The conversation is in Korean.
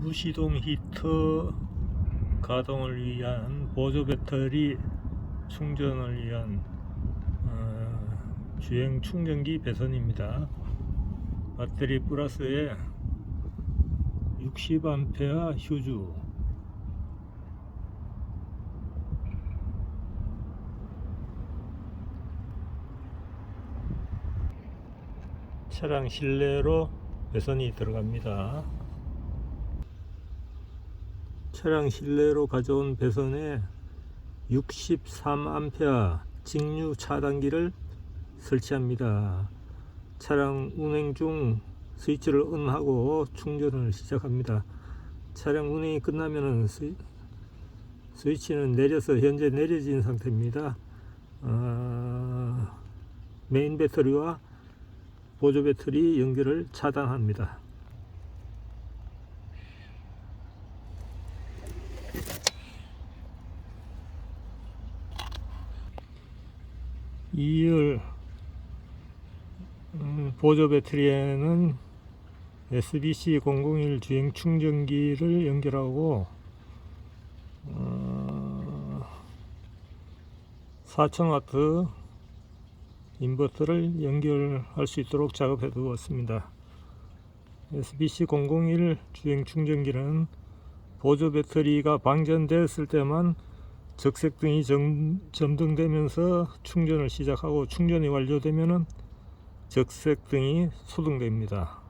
무시동 히터 가동을 위한 보조 배터리 충전을 위한 어, 주행 충전기 배선입니다. 배터리 플러스에 60A 휴주 차량 실내로 배선이 들어갑니다. 차량 실내로 가져온 배선에 63A 직류 차단기를 설치합니다. 차량 운행 중 스위치를 온하고 충전을 시작합니다. 차량 운행이 끝나면은 스위, 스위치는 내려서 현재 내려진 상태입니다. 어, 메인 배터리와 보조 배터리 연결을 차단합니다. 이열 음, 보조 배터리에는 SBC 001 주행 충전기를 연결하고 어, 4000W 인버터를 연결할 수 있도록 작업해 두었습니다. SBC 001 주행 충전기는 보조 배터리가 방전됐을 때만 적색등이 점, 점등되면서 충전을 시작하고 충전이 완료되면은 적색등이 소등됩니다.